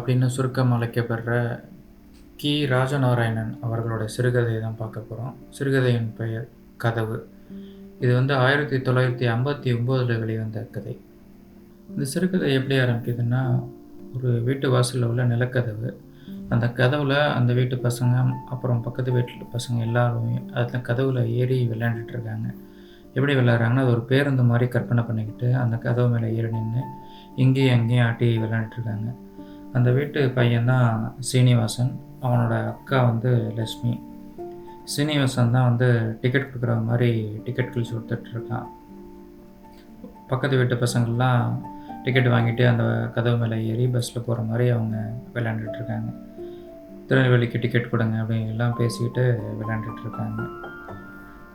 அப்படின்னு சுருக்கம் அழைக்கப்படுற கி. ராஜநாராயணன் அவர்களோட சிறுகதையை தான் பார்க்க போகிறோம் சிறுகதையின் பெயர் கதவு. இது வந்து ஆயிரத்தி தொள்ளாயிரத்தி ஐம்பத்தி ஒம்போதில் வெளிவந்த கதை. இந்த சிறுகதை எப்படி ஆரம்பிக்குதுன்னா ஒரு வீட்டு வாசலில் உள்ள நிலக்கதவு. அந்த கதவில் அந்த வீட்டு பசங்க அப்புறம் பக்கத்து வீட்டு பசங்க எல்லாருமே அதில் கதவில் ஏறி விளையாண்டுட்டு இருக்காங்க. எப்படி விளையாடுறாங்கன்னா அது ஒரு பேருந்து மாதிரி கற்பனை பண்ணிக்கிட்டு அந்த கதவு மேலே ஏறி நின்று இங்கேயும் அங்கேயும் ஆட்டி விளையாண்டுட்ருக்காங்க அந்த வீட்டு பையன்தான் சீனிவாசன். அவனோட அக்கா வந்து லக்ஷ்மி சீனிவாசன் தான் வந்து டிக்கெட் கொடுக்குற மாதிரி டிக்கெட் கிழிச்சு கொடுத்துட்ருக்கான் பக்கத்து வீட்டு பசங்கள்லாம் டிக்கெட் வாங்கிட்டு அந்த கதவு மேலே ஏறி பஸ்ஸில் போகிற மாதிரி அவங்க விளையாண்டுட்ருக்காங்க திருநெல்வேலிக்கு டிக்கெட் கொடுங்க அப்படின்னு எல்லாம் பேசிக்கிட்டு விளையாண்டுட்டு இருக்காங்க.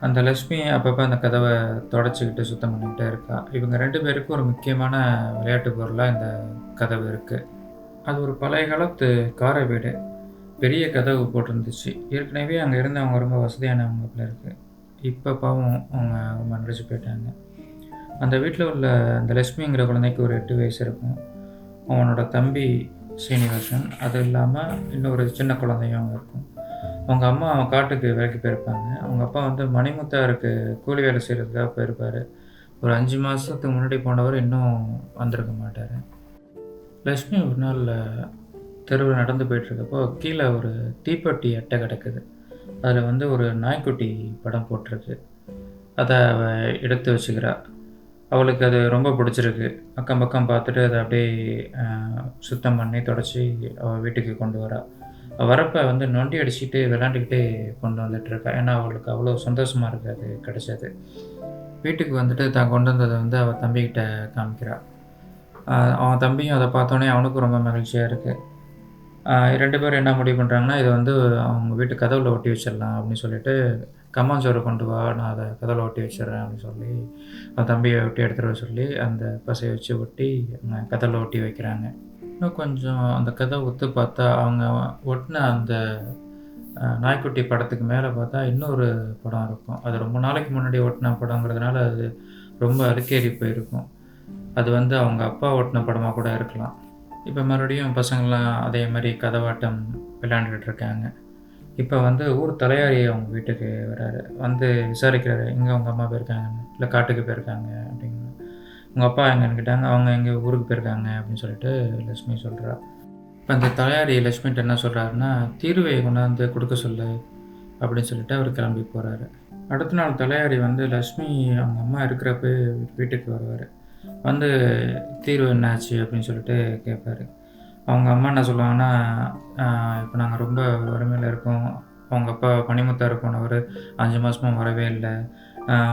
அந்த லக்ஷ்மி அப்பப்போ அந்த கதவை தொடச்சிக்கிட்டு சுத்தம் பண்ணிக்கிட்டே இருக்கா. இவங்க ரெண்டு பேருக்கும் ஒரு முக்கியமான விளையாட்டு பொருளாக இந்த கதவு இருக்குது அது ஒரு பழைய காலத்து காரை வீடு. பெரிய கதவு போட்டிருந்துச்சு. ஏற்கனவே அங்கே இருந்தவங்க ரொம்ப வசதியானவங்க போல இருக்குது இப்போ பாவம் அவங்க ரொம்ப நடிச்சு போயிட்டாங்க. அந்த வீட்டில் உள்ள அந்த லட்சுமிங்கிற குழந்தைக்கு ஒரு எட்டு வயசு இருக்கும். அவனோட தம்பி சீனிவாசன். அது இல்லாமல் இன்னொரு சின்ன குழந்தையும் அங்கே இருக்கும். அவங்க அம்மா அவன் காட்டுக்கு வேலைக்கு போயிருப்பாங்க. அவங்க அப்பா வந்து மணிமுத்தாருக்கு கூலி வேலை செய்கிறதுக்காக போயிருப்பார். ஒரு அஞ்சு மாதத்துக்கு முன்னாடி போனவர் இன்னும் வந்திருக்க மாட்டார். லக்ஷ்மி ஒரு நாள் தெருவில் நடந்து போயிட்டுருக்கப்போ கீழே ஒரு தீப்பெட்டி அட்டை கிடக்குது. அதில் வந்து ஒரு நாய்க்குட்டி படம் போட்டிருக்கு. அதை அவள் எடுத்து வச்சுக்கிறா. அவளுக்கு அது ரொம்ப பிடிச்சிருக்கு. அக்கம் பக்கம் பார்த்துட்டு அதை அப்படியே சுத்தம் பண்ணி தொடச்சி அவள் வீட்டுக்கு கொண்டு வரா. வரப்போ வந்து நொண்டி அடிச்சுட்டு விளாண்டுக்கிட்டே கொண்டு வந்துட்டுருக்கா ஏன்னா அவளுக்கு அவ்வளோ சந்தோஷமாக இருக்குது அது கிடச்சது. வீட்டுக்கு வந்துட்டு தான் கொண்டு வந்ததை வந்து அவள் தம்பிக்கிட்ட காமிக்கிறாள் அவன் தம்பியும் அதை பார்த்தோன்னே அவனுக்கும் ரொம்ப மகிழ்ச்சியாக இருக்குது ரெண்டு பேரும் என்ன முடிவு பண்ணுறாங்கன்னா இதை வந்து அவங்க வீட்டு கதவுல ஒட்டி வச்சிடலாம் அப்படின்னு சொல்லிட்டு கம்மாஞ்சோறு கொண்டு வா நான் அதை கதவுல ஒட்டி வச்சிடுறேன் அப்படின்னு சொல்லி அவன் தம்பியை ஒட்டி எடுத்துகிட்டு சொல்லி அந்த பசையை வச்சு ஒட்டி அவங்க கதவுல ஒட்டி வைக்கிறாங்க. இன்னும் கொஞ்சம் அந்த கதை ஒத்து பார்த்தா அவங்க ஒட்டின அந்த நாய்க்குட்டி படத்துக்கு மேலே பார்த்தா இன்னொரு படம் இருக்கும். அது ரொம்ப நாளைக்கு முன்னாடி ஒட்டின படங்கிறதுனால அது ரொம்ப அழுக்கேறி போயிருக்கும். அது வந்து அவங்க அப்பா ஓட்டின படமாக கூட இருக்கலாம். இப்போ மறுபடியும் பசங்கள்லாம் அதே மாதிரி கதவாட்டம் விளையாண்டுட்டு இருக்காங்க. இப்போ வந்து ஊர் தலையாரி அவங்க வீட்டுக்கு வராரு. வந்து விசாரிக்கிறாரு எங்கே அவங்க அம்மா போயிருக்காங்க? இல்லை காட்டுக்கு போயிருக்காங்க? அப்படின்னு. உங்கள் அப்பா எங்கன்னு கேட்டாங்க அவங்க எங்கே ஊருக்கு போயிருக்காங்க? அப்படின்னு சொல்லிட்டு லட்சுமி சொல்கிறா இப்போ அந்த தலையாரி லட்சுமிட்டு என்ன சொல்கிறாருன்னா தீர்வை கொண்டாந்து கொடுக்க சொல்லு அப்படின்னு சொல்லிட்டு அவர் கிளம்பி போகிறாரு அடுத்த நாள் தலையாரி வந்து லக்ஷ்மி அவங்க அம்மா இருக்கிறப்ப வீட்டுக்கு வருவார். வந்து தீர்வு என்னாச்சு? அப்படின்னு சொல்லிட்டு கேட்பாரு அவங்க அம்மா என்ன சொல்லுவாங்கன்னா இப்போ நாங்கள் ரொம்ப வறுமையில் இருக்கோம். அவங்க அப்பா பனிமுத்தார் போனவர் அஞ்சு மாதமாக வரவே இல்லை.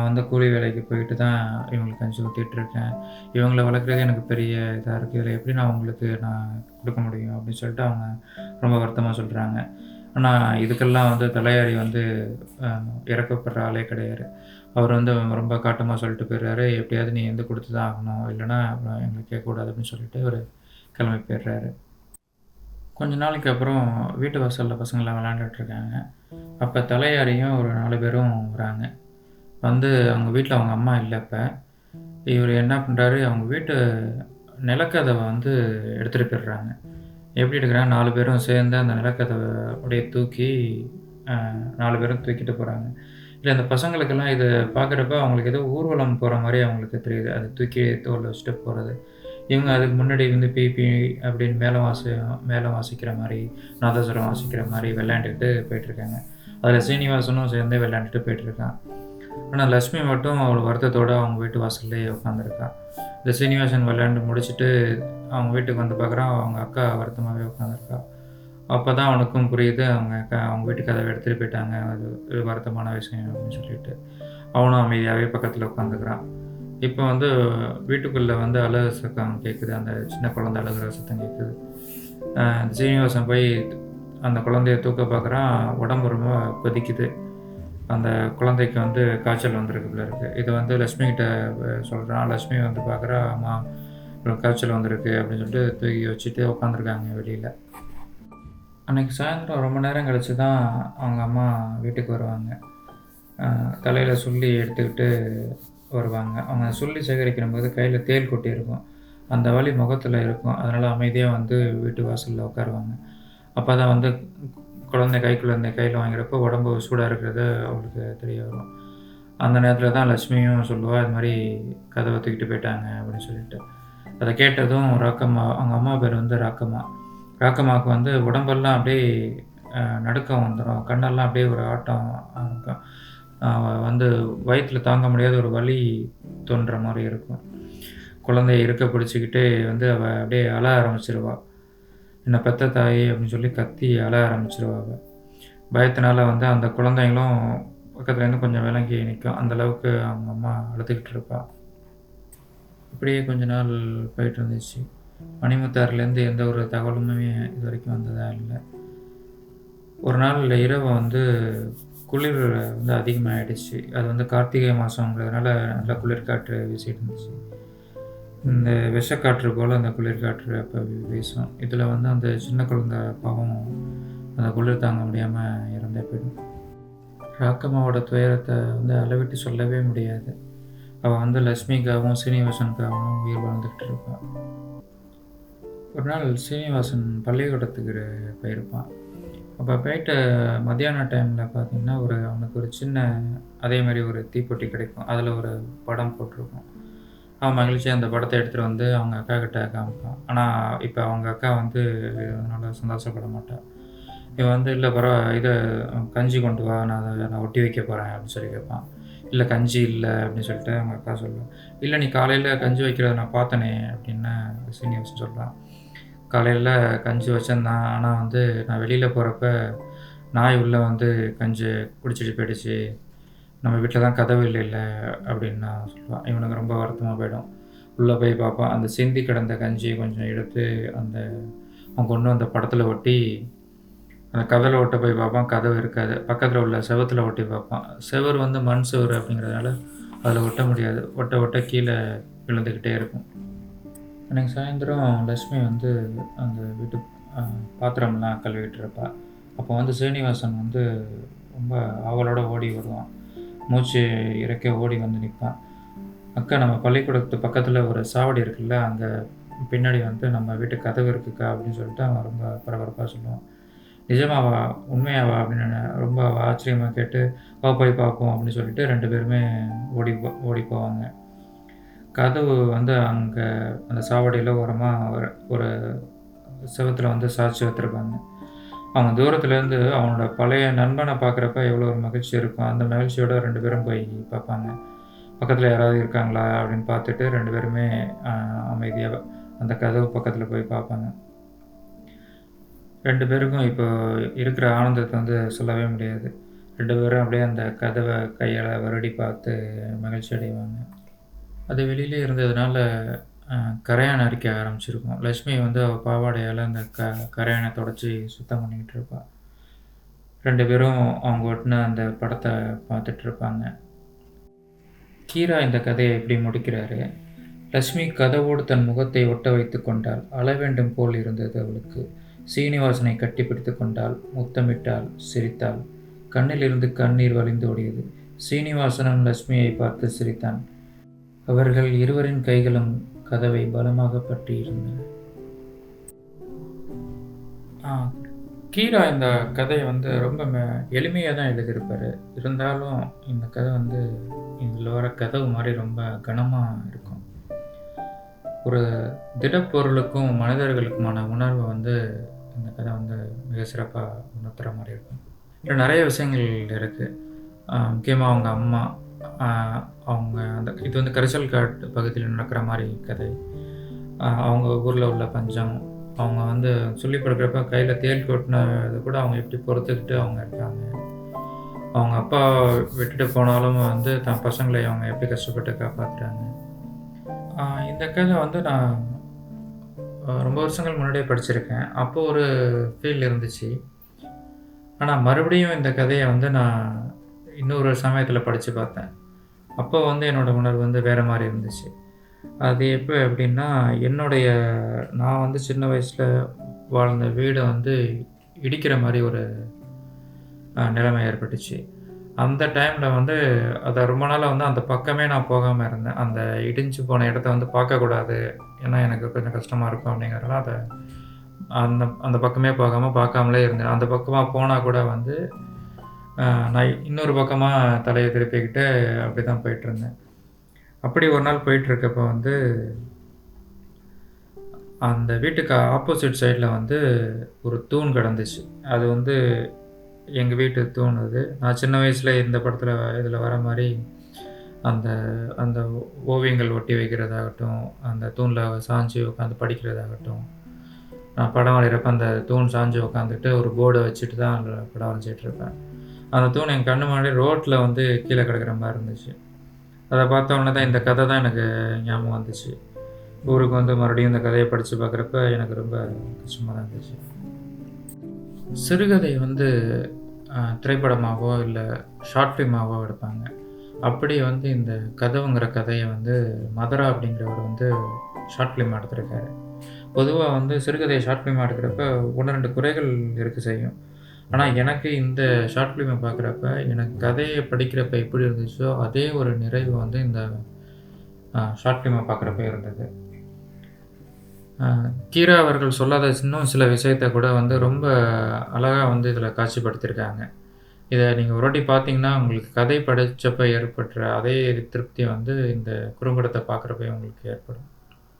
வந்து கூலி வேலைக்கு போயிட்டு தான் இவங்களுக்கு அஞ்சு ஊற்றிட்டு இருக்கேன். இவங்களை வளர்க்குறது எனக்கு பெரிய இதாக இருக்குது இதில் எப்படி நான் உங்களுக்கு நான் கொடுக்க முடியும்? அப்படின்னு சொல்லிட்டு அவங்க ரொம்ப வருத்தமாக சொல்கிறாங்க ஆனால் இதுக்கெல்லாம் வந்து தலையாரி வந்து இறக்கப்படுற ஆளே கிடையாது. அவர் வந்து ரொம்ப காட்டமாக சொல்லிட்டு போயிடுறாரு. எப்படியாவது நீ வந்து கொடுத்து தான் ஆகணும். இல்லைன்னா அப்புறம் எங்களுக்கு கேட்கக்கூடாது அப்படின்னு சொல்லிட்டு அவர் கிளம்பி போயிடுறாரு. கொஞ்ச நாளைக்கு அப்புறம் வீட்டு வாசலில் பசங்களாம் விளாண்டுட்ருக்காங்க அப்போ தலையாரியும் ஒரு நாலு பேரும் வராங்க. வந்து அவங்க வீட்டில் அவங்க அம்மா இல்லை இப்போ இவர் என்ன பண்ணுறாரு அவங்க வீட்டு நிலக்கதவை வந்து எடுத்துகிட்டு போயிடுறாங்க. எப்படி எடுக்கிறாங்க? நாலு பேரும் சேர்ந்து அந்த நிலக்கதவை அப்படியே தூக்கி நாலு பேரும் தூக்கிட்டு போகிறாங்க இல்லை அந்த பசங்களுக்கெல்லாம் இதை பார்க்குறப்ப அவங்களுக்கு ஏதோ ஊர்வலம் போகிற மாதிரி அவங்களுக்கு தெரியுது. அது தூக்கி தோல் வச்சுட்டு போகிறது. இவங்க அதுக்கு முன்னாடி வந்து பிபி அப்படின்னு மேலே வாசி மேலே வாசிக்கிற மாதிரி நாதஸ்வரம் வாசிக்கிற மாதிரி விளையாண்டுக்கிட்டு போயிட்டுருக்காங்க. அதில் சீனிவாசனும் சேர்ந்து விளையாண்டுட்டு போயிட்டுருக்கான். ஆனால் லக்ஷ்மி மட்டும் அவள் வருத்தத்தோடு அவங்க வீட்டு வாசல்லே உட்காந்துருக்கான் இந்த சீனிவாசன் விளையாண்டு முடிச்சுட்டு அவங்க வீட்டுக்கு வந்து பார்க்குறான். அவங்க அக்கா வருத்தமாகவே உட்காந்துருக்கா. அப்போ தான் அவனுக்கும் புரியுது. அவங்க க அவங்க வீட்டு கதவை எடுத்துகிட்டு போயிட்டாங்க. அது ஒரு வருத்தமான விஷயம் அப்படின்னு சொல்லிட்டு. அவனும் அமைதியாகவே பக்கத்தில் உட்காந்துக்கிறான். இப்போ வந்து வீட்டுக்குள்ளே வந்து அழகு சத்தம் கேட்குது அந்த சின்ன குழந்தை அழுகிற சத்தம் கேட்குது சீனிவாசன் போய் அந்த குழந்தைய தூக்க பார்க்குறான் உடம்பு ரொம்ப கொதிக்குது. அந்த குழந்தைக்கு வந்து காய்ச்சல் வந்திருக்கு இருக்குது இது வந்து லக்ஷ்மி கிட்ட சொல்கிறான் லக்ஷ்மி வந்து பார்க்குறா அம்மா காய்ச்சல் வந்திருக்கு அப்படின்னு சொல்லிட்டு தூக்கி வச்சுட்டு உட்காந்துருக்காங்க வெளியில். அன்றைக்கி சாயந்தரம் ரொம்ப நேரம் கழித்து தான் அவங்க அம்மா வீட்டுக்கு வருவாங்க. தலையில் சொல்லி எடுத்துக்கிட்டு வருவாங்க. அவங்க சொல்லி சேகரிக்கிற போது கையில் தேல் கொட்டி இருக்கும். அந்த வழி முகத்தில் இருக்கும். அதனால் அமைதியாக வந்து வீட்டு வாசலில் உட்காருவாங்க. அப்போ தான் வந்து குழந்தை கைக்குள்ள இந்த கையில் வாங்கிறப்போ உடம்பு சூடாக இருக்கிறது அவங்களுக்கு தெரிய வரும். அந்த நேரத்தில் தான் லட்சுமியும் சொல்லுவாள் இது மாதிரி கதவை தூக்கிட்டு போயிட்டாங்க அப்படின்னு சொல்லிட்டு. அதை கேட்டதும் ராக்கம்மா அவங்க அம்மா பேர் வந்து ராக்கம்மா. ராக்கம்மாவுக்கு வந்து உடம்பெல்லாம் அப்படியே நடுக்கம் வந்துடும் கண்ணெல்லாம் அப்படியே ஒரு ஆட்டம் இருக்கும் வந்து வயிற்றில் தாங்க முடியாத ஒரு வலி தோன்ற மாதிரி இருக்கும். குழந்தைய இருக்க பிடிச்சிக்கிட்டே வந்து அவள் அப்படியே அழ ஆரம்பிச்சிருவா. என்னை பெத்த தாய் அப்படின்னு சொல்லி கத்தி அழ ஆரம்பிச்சிருவா அவள் வந்து அந்த குழந்தைங்களும் பக்கத்துலேருந்து கொஞ்சம் விளங்கி நிற்கும் அந்த அளவுக்கு அவங்க அம்மா அழுதுகிட்டு இருப்பாள் இப்படியே கொஞ்ச நாள் போயிட்டு இருந்துச்சு. மணிமுத்தாறுலேருந்து எந்த ஒரு தகவலுமே இது வரைக்கும் வந்ததாக இல்லை. ஒரு நாள் இரவு வந்து குளிர் வந்து அதிகமாகிடுச்சு அது வந்து கார்த்திகை மாதங்கிறதுனால நல்லா குளிர்காற்று வீசிட்டு இருந்துச்சு. இந்த விஷக்காற்று போல் அந்த குளிர்காற்று அப்போ வீசும். இதில் வந்து அந்த சின்ன குழந்தை பாவம் அந்த குளிர் தாங்க முடியாமல் இறந்தே போயிடும். ராக்கம்மாவோட துயரத்தை வந்து அளவிட்டு சொல்லவே முடியாது. அவள் வந்து லக்ஷ்மிக்காகவும் சீனிவாசனுக்காகவும் உயிர் வாழ்ந்துக்கிட்டு இருப்பாள் ஒரு நாள் சீனிவாசன் பள்ளிக்கூடத்துக்கு போயிருப்பான். அப்போ போயிட்டு மத்தியான டைமில் பார்த்தீங்கன்னா ஒரு அவனுக்கு ஒரு சின்ன அதே மாதிரி ஒரு தீப்பொட்டி கிடைக்கும். அதில் ஒரு படம் போட்டிருக்கும். அவன் மகிழ்ச்சியாக அந்த படத்தை எடுத்துகிட்டு வந்து அவங்க அக்கா கிட்ட காமிப்பான். ஆனால் இப்போ அவங்க அக்கா வந்து அதனால் சந்தோஷப்பட மாட்டாள் இவன் வந்து இல்லை பரவா இதை கஞ்சி கொண்டு வா நான் அதை நான் ஒட்டி வைக்க போகிறேன் அப்படின்னு சொல்லி கேட்பான். இல்லை கஞ்சி இல்லை அப்படின்னு சொல்லிட்டு அவங்க அக்கா சொல்லுவான் இல்லை நீ காலையில் கஞ்சி வைக்கிறத நான் பார்த்தனே அப்படின்னு சீனியர்ஸ் சொல்கிறான் காலையில் கஞ்சி வச்சுருந்தேன் ஆனால் வந்து நான் வெளியில் போகிறப்ப நாய் உள்ளே வந்து கஞ்சி குடிச்சிட்டு போயிடுச்சு. நம்ம வீட்டில் தான் கதவு இல்லை அப்படின்னு நான் சொல்லுவான். இவனுக்கு ரொம்ப வருத்தமாக போயிடும். உள்ளே போய் பார்ப்பான். அந்த சிந்தி கிடந்த கஞ்சியை கொஞ்சம் எடுத்து அந்த அவன் கொண்டு வந்த படத்தில் ஒட்டி அந்த கதவில் ஒட்ட போய் பார்ப்பான். கதவு இருக்காது. பக்கத்தில் உள்ள செவத்தில் ஒட்டி பார்ப்பான். செவர் வந்து மண் செவர் அப்படிங்கிறதுனால அதில் ஒட்ட முடியாது. ஒட்ட ஒட்ட கீழே விழுந்துக்கிட்டே இருக்கும். அன்றைக்கி சாயந்தரம் லக்ஷ்மி வந்து அந்த வீட்டு பாத்திரம்லாம் கழுவிட்டு இருப்பா அப்போ வந்து சீனிவாசன் வந்து ரொம்ப அவளோட ஓடி வருவான். மூச்சு இறக்க ஓடி வந்து நிற்பான். அக்கா நம்ம பள்ளிக்கூடத்து பக்கத்தில் ஒரு சாவடி இருக்குல்ல அங்கே பின்னாடி வந்து நம்ம வீட்டு கதவு இருக்குக்கா அப்படின்னு சொல்லிட்டு அவன் ரொம்ப பரபரப்பாக சொல்லுவான். நிஜமாவா? உண்மையாவா? அப்படின்னு ரொம்ப ஆச்சரியமாக கேட்டு வா போய் பார்ப்போம் அப்படின்னு சொல்லிட்டு ரெண்டு பேருமே ஓடி ஓடி போவாங்க. கதவு வந்து அங்கே அந்த சாவடியில் ஓரமாக ஒரு ஒரு செவத்தில் வந்து சாட்சி வச்சுருப்பாங்க அவங்க தூரத்துலேருந்து அவனோட பழைய நண்பனை பார்க்குறப்ப எவ்வளோ ஒரு மகிழ்ச்சி இருக்கும். அந்த மகிழ்ச்சியோட ரெண்டு பேரும் போய் பார்ப்பாங்க. பக்கத்தில் யாராவது இருக்காங்களா அப்படின்னு பார்த்துட்டு ரெண்டு பேருமே அமைதியாக அந்த கதவு பக்கத்தில் போய் பார்ப்பாங்க. ரெண்டு பேருக்கும் இப்போ இருக்கிற ஆனந்தத்தை வந்து சொல்லவே முடியாது. ரெண்டு பேரும் அப்படியே அந்த கதவை கையால் வருடி பார்த்து மகிழ்ச்சி அடைவாங்க. அது வெளியிலே இருந்ததுனால அஹ், கரையான் அரிக்க ஆரம்பிச்சிருக்கும். லட்சுமி வந்து அவள் பாவாடையால் அந்த க கரையானை தொடச்சி சுத்தம் பண்ணிக்கிட்டு இருப்பாள் ரெண்டு பேரும் அவங்க ஒட்டுன அந்த படத்தை பார்த்துட்டு இருப்பாங்க கீரா இந்த கதையை எப்படி முடிக்கிறாரு? லக்ஷ்மி கதவோடு தன் முகத்தை ஒட்ட வைத்து கொண்டாள். அழ வேண்டும் போல் இருந்தது அவளுக்கு. சீனிவாசனை கட்டிப்பிடித்து கொண்டாள். முத்தமிட்டாள். சிரித்தாள். கண்ணிலிருந்து கண்ணீர் வழிந்தோடியது. சீனிவாசனும் லட்சுமியை பார்த்து சிரித்தான். அவர்கள் இருவரின் கைகளும் கதவை பலமாக பற்றியிருந்தன கீரா இந்த கதையை வந்து ரொம்ப எளிமையாக தான் எழுதியிருப்பார். இருந்தாலும் இந்த கதை வந்து இதில் வர கதவு மாதிரி ரொம்ப கனமாக இருக்கும். ஒரு திடப்பொருளுக்கும் மனிதர்களுக்குமான உணர்வை வந்து இந்த கதை வந்து மிக சிறப்பாக உணர்த்துகிற மாதிரி இருக்கும். இதில் நிறைய விஷயங்கள் இருக்குது முக்கியமாக அவங்க அம்மா அவங்க அந்த இது வந்து கரிசல் காட்டு பகுதியில் நடக்கிற மாதிரி கதை. அவங்க ஊரில் உள்ள பஞ்சம். அவங்க வந்து சொல்லி கொடுக்குறப்ப கையில் தேல் கொட்டினது கூட அவங்க எப்படி பொறுத்துக்கிட்டு அவங்க இருக்காங்க. அவங்க அப்பா விட்டுட்டு போனாலும் வந்து தன் பசங்களை அவங்க எப்படி கஷ்டப்பட்டு காப்பாற்றுறாங்க இந்த கதை வந்து நான் ரொம்ப வருஷங்கள் முன்னாடியே படிச்சிருக்கேன். அப்போது ஒரு ஃபீல் இருந்துச்சு. ஆனால் மறுபடியும் இந்த கதையை வந்து நான் இன்னொரு சமயத்தில் படித்து பார்த்தேன். அப்போ வந்து என்னோடய உணர்வு வந்து வேறு மாதிரி இருந்துச்சு. அது எப்போ எப்படின்னா என்னுடைய நான் வந்து சின்ன வயசில் வாழ்ந்த வீடை வந்து இடிக்கிற மாதிரி ஒரு நிலைமை ஏற்பட்டுச்சு. அந்த டைமில் வந்து அதை ரொம்ப நாளாக வந்து அந்த பக்கமே நான் போகாமல் இருந்தேன். அந்த இடிஞ்சு போன இடத்த வந்து பார்க்கக்கூடாது ஏன்னா எனக்கு கொஞ்சம் கஷ்டமாக இருக்கும் அப்படிங்கிறனால அதை அந்த அந்த பக்கமே போகாமல் பார்க்காமலே இருந்தேன். அந்த பக்கமாக போனால் கூட வந்து நான் இன்னொரு பக்கமாக தலையை திருப்பிக்கிட்டு அப்படி தான் போயிட்டுருந்தேன். அப்படி ஒரு நாள் போயிட்டுருக்கப்ப வந்து அந்த வீட்டுக்கு ஆப்போசிட் சைடில் வந்து ஒரு தூண் கிடந்துச்சு. அது வந்து எங்கள் வீட்டு தூண் அது. நான் சின்ன வயசில் இந்த படத்தில் இதில் வர மாதிரி அந்த அந்த ஓவியங்கள் ஒட்டி வைக்கிறதாகட்டும் அந்த தூணில் சாஞ்சு உட்காந்து படிக்கிறதாகட்டும் நான் படம் வரைகிறப்ப அந்த தூண் சாஞ்சு உட்காந்துட்டு ஒரு போர்டை வச்சுட்டு தான் அதில் படம் வரைஞ்சிட்ருப்பேன் அந்த தூண் என் கண்ணு முன்னாடி ரோட்டில் வந்து கீழே கிடக்கிற மாதிரி இருந்துச்சு. அதை பார்த்த உடனே தான் இந்த கதை தான் எனக்கு ஞாபகம் வந்துச்சு. ஊருக்கு வந்து மறுபடியும் இந்த கதையை படித்து பார்க்குறப்ப எனக்கு ரொம்ப கஷ்டமாக தான் இருந்துச்சு. சிறுகதை வந்து திரைப்படமாகவோ இல்லை ஷார்ட் ஃபிலிமாகவோ எடுப்பாங்க. அப்படி வந்து இந்த கதவுங்கிற கதையை வந்து மதுரா அப்படிங்கிறவர் வந்து ஷார்ட் ஃபிலிம் எடுத்திருக்காரு. பொதுவாக வந்து சிறுகதையை ஷார்ட் ஃபிலிமாக எடுக்கிறப்ப ஒன்று ரெண்டு குறைகள் இருக்க செய்யும். ஆனால் எனக்கு இந்த ஷார்ட் ஃபிலிமை பார்க்குறப்ப எனக்கு கதையை படிக்கிறப்ப எப்படி இருந்துச்சோ அதே ஒரு நிறைவு வந்து இந்த ஷார்ட் ஃபிலிமை பார்க்குறப்ப இருந்தது. கீரா அவர்கள் சொல்லாத இன்னும் சில விஷயத்த கூட வந்து ரொம்ப அழகாக வந்து இதில் காட்சிப்படுத்தியிருக்காங்க இதை நீங்கள் ஒரு வாட்டி பார்த்தீங்கன்னா உங்களுக்கு கதை படித்தப்ப ஏற்படுற அதே திருப்தி வந்து இந்த குறும்படத்தை பார்க்குறப்ப உங்களுக்கு ஏற்படும்.